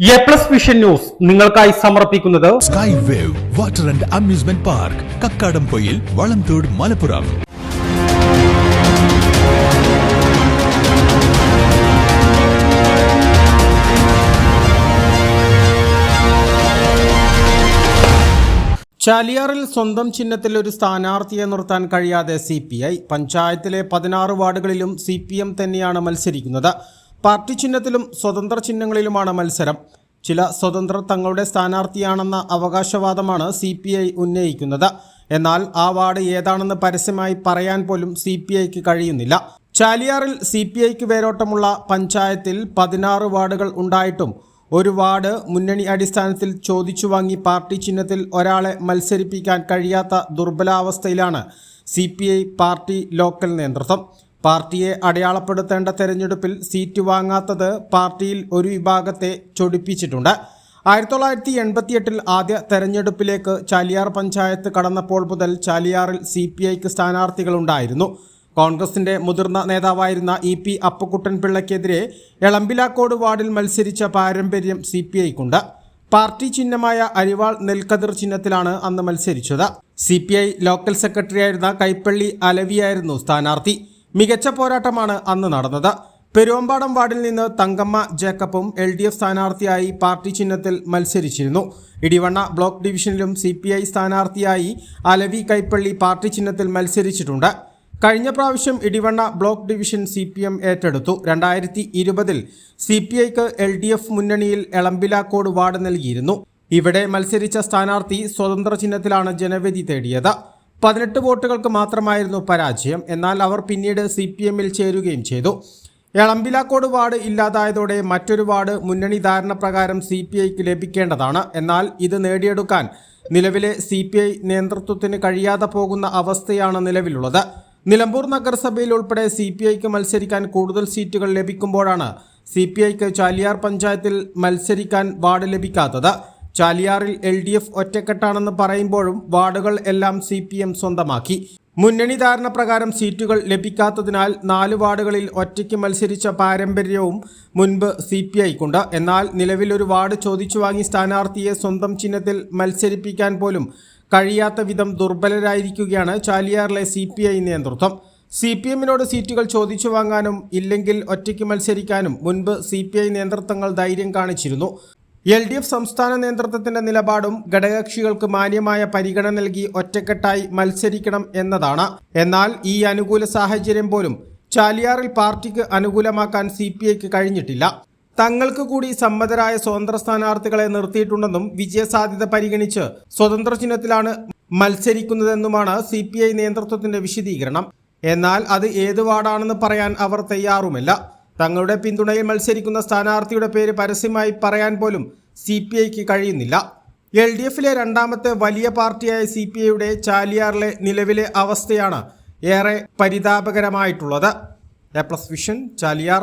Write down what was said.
A plus vision news നിങ്ങൾക്കായി സമർപ്പിക്കുന്നത് sky wave water and amusement park Kakkadampoyil Valamthode Malappuram ചാലിയാറിൽ സ്വന്തം ചിഹ്നത്തിൽ ഒരു സ്ഥാനാർത്ഥിയെ നിർത്താൻ കഴിയാതെ സി പി ഐ പഞ്ചായത്തിലെ പതിനാറ് വാർഡുകളിലും സി പി എം തന്നെയാണ് മത്സരിക്കുന്നത്. പാർട്ടി ചിഹ്നത്തിലും സ്വതന്ത്ര ചിഹ്നങ്ങളിലുമാണ് മത്സരം. ചില സ്വതന്ത്രർ തങ്ങളുടെ സ്ഥാനാർത്ഥിയാണെന്ന അവകാശവാദമാണ് സി പി ഐ ഉന്നയിക്കുന്നത്. എന്നാൽ ആ വാർഡ് ഏതാണെന്ന് പരസ്യമായി പറയാൻ പോലും സി പി ഐക്ക് കഴിയുന്നില്ല. ചാലിയാറിൽ സി പി ഐക്ക് വേരോട്ടമുള്ള പഞ്ചായത്തിൽ പതിനാറ് വാർഡുകൾ ഉണ്ടായിട്ടും ഒരു വാർഡ് മുന്നണി അടിസ്ഥാനത്തിൽ ചോദിച്ചു വാങ്ങി പാർട്ടി ചിഹ്നത്തിൽ ഒരാളെ മത്സരിപ്പിക്കാൻ കഴിയാത്ത ദുർബലാവസ്ഥയിലാണ് സി പാർട്ടി ലോക്കൽ നേതൃത്വം. പാർട്ടിയെ അടയാളപ്പെടുത്തേണ്ട തെരഞ്ഞെടുപ്പിൽ സീറ്റ് വാങ്ങാത്തത് പാർട്ടിയിൽ ഒരു വിഭാഗത്തെ ചൊടിപ്പിച്ചിട്ടുണ്ട്. ആയിരത്തി തൊള്ളായിരത്തി എൺപത്തിയെട്ടിൽ ആദ്യ തെരഞ്ഞെടുപ്പിലേക്ക് ചാലിയാർ പഞ്ചായത്ത് കടന്നപ്പോൾ മുതൽ ചാലിയാറിൽ സി പി ഐക്ക് സ്ഥാനാർത്ഥികളുണ്ടായിരുന്നു. കോൺഗ്രസിന്റെ മുതിർന്ന നേതാവായിരുന്ന ഇ പി അപ്പുക്കുട്ടൻ പിള്ളയ്ക്കെതിരെ എളമ്പിലാക്കോട് വാർഡിൽ മത്സരിച്ച പാരമ്പര്യം സി പി ഐക്കുണ്ട്. പാർട്ടി ചിഹ്നമായ അരിവാൾ നെൽക്കതിർ ചിഹ്നത്തിലാണ് അന്ന് മത്സരിച്ചത്. സി പി ഐ ലോക്കൽ സെക്രട്ടറിയായിരുന്ന കൈപ്പള്ളി അലവിയായിരുന്നു സ്ഥാനാർത്ഥി. മികച്ച പോരാട്ടമാണ് അന്ന് നടന്നത്. പെരുവമ്പാടം വാർഡിൽ നിന്ന് തങ്കമ്മ ജേക്കബും എൽ ഡി എഫ് സ്ഥാനാർത്ഥിയായി പാർട്ടി ചിഹ്നത്തിൽ മത്സരിച്ചിരുന്നു. ഇടിവണ്ണ ബ്ലോക്ക് ഡിവിഷനിലും സി പി ഐ സ്ഥാനാർത്ഥിയായി അലവി കൈപ്പള്ളി പാർട്ടി ചിഹ്നത്തിൽ മത്സരിച്ചിട്ടുണ്ട്. കഴിഞ്ഞ പ്രാവശ്യം Edivanna block division C P M ഏറ്റെടുത്തു. രണ്ടായിരത്തി ഇരുപതിൽ സി പി ഐക്ക് എൽ ഡി എഫ് മുന്നണിയിൽ എളമ്പിലാക്കോട് വാർഡ് നൽകിയിരുന്നു. ഇവിടെ മത്സരിച്ച സ്ഥാനാർത്ഥി സ്വതന്ത്ര ചിഹ്നത്തിലാണ് ജനവിധി തേടിയത്. പതിനെട്ട് വോട്ടുകൾക്ക് മാത്രമായിരുന്നു പരാജയം. എന്നാൽ അവർ പിന്നീട് സി പി എമ്മിൽ ചേരുകയും ചെയ്തു. എളമ്പിലാക്കോട് വാർഡ് ഇല്ലാതായതോടെ മറ്റൊരു വാർഡ് മുന്നണി ധാരണ പ്രകാരം സി പി ഐക്ക് ലഭിക്കേണ്ടതാണ്. എന്നാൽ ഇത് നേടിയെടുക്കാൻ നിലവിലെ സി പി ഐ നേതൃത്വത്തിന് കഴിയാതെ പോകുന്ന അവസ്ഥയാണ് നിലവിലുള്ളത്. നിലമ്പൂർ നഗരസഭയിൽ ഉൾപ്പെടെ സി പി ഐക്ക് മത്സരിക്കാൻ കൂടുതൽ സീറ്റുകൾ ലഭിക്കുമ്പോഴാണ് സി പി ഐക്ക് ചാലിയാർ പഞ്ചായത്തിൽ മത്സരിക്കാൻ വാർഡ് ലഭിക്കാത്തത്. ചാലിയാറിൽ എൽ ഡി എഫ് ഒറ്റക്കെട്ടാണെന്ന് പറയുമ്പോഴും വാർഡുകൾ എല്ലാം സി പി എം സ്വന്തമാക്കി. മുന്നണി ധാരണ പ്രകാരം സീറ്റുകൾ ലഭിക്കാത്തതിനാൽ നാല് വാർഡുകളിൽ ഒറ്റയ്ക്ക് മത്സരിച്ച പാരമ്പര്യവും മുൻപ് സി പി ഐക്കുണ്ട്. എന്നാൽ നിലവിൽ ഒരു വാർഡ് ചോദിച്ചു വാങ്ങി സ്ഥാനാർത്ഥിയെ സ്വന്തം ചിഹ്നത്തിൽ മത്സരിപ്പിക്കാൻ പോലും കഴിയാത്ത വിധം ദുർബലരായിരിക്കുകയാണ് ചാലിയാറിലെ സി പി ഐ നേതൃത്വം. സി പി എമ്മിനോട് സീറ്റുകൾ ചോദിച്ചു വാങ്ങാനും ഇല്ലെങ്കിൽ ഒറ്റയ്ക്ക് മത്സരിക്കാനും മുൻപ് സി പി ഐ നേതൃത്വങ്ങൾ ധൈര്യം കാണിച്ചിരുന്നു. എൽ ഡി എഫ് സംസ്ഥാന നേതൃത്വത്തിന്റെ നിലപാടും ഘടകകക്ഷികൾക്ക് മാന്യമായ പരിഗണന നൽകി ഒറ്റക്കെട്ടായി മത്സരിക്കണം എന്നതാണ്. എന്നാൽ ഈ അനുകൂല സാഹചര്യം പോലും ചാലിയാറിൽ പാർട്ടിക്ക് അനുകൂലമാക്കാൻ സി പി ഐക്ക് കഴിഞ്ഞിട്ടില്ല. തങ്ങൾക്ക് കൂടി സമ്മതരായ സ്വതന്ത്ര സ്ഥാനാർത്ഥികളെ നിർത്തിയിട്ടുണ്ടെന്നും വിജയസാധ്യത പരിഗണിച്ച് സ്വതന്ത്ര ചിഹ്നത്തിലാണ് മത്സരിക്കുന്നതെന്നുമാണ് സി പി ഐ നേതൃത്വത്തിന്റെ വിശദീകരണം. എന്നാൽ അത് ഏത് വാർഡാണെന്ന് പറയാൻ അവർ തയ്യാറുമല്ല. തങ്ങളുടെ പിന്തുണയിൽ മത്സരിക്കുന്ന സ്ഥാനാർത്ഥിയുടെ പേര് പരസ്യമായി പറയാൻ പോലും സി പി ഐക്ക് കഴിയുന്നില്ല. എൽ ഡി എഫിലെ രണ്ടാമത്തെ വലിയ പാർട്ടിയായ സി പി ഐയുടെ ചാലിയാറിലെ നിലവിലെ അവസ്ഥയാണ് ഏറെ പരിതാപകരമായിട്ടുള്ളത്. A plus vision Chaliyar.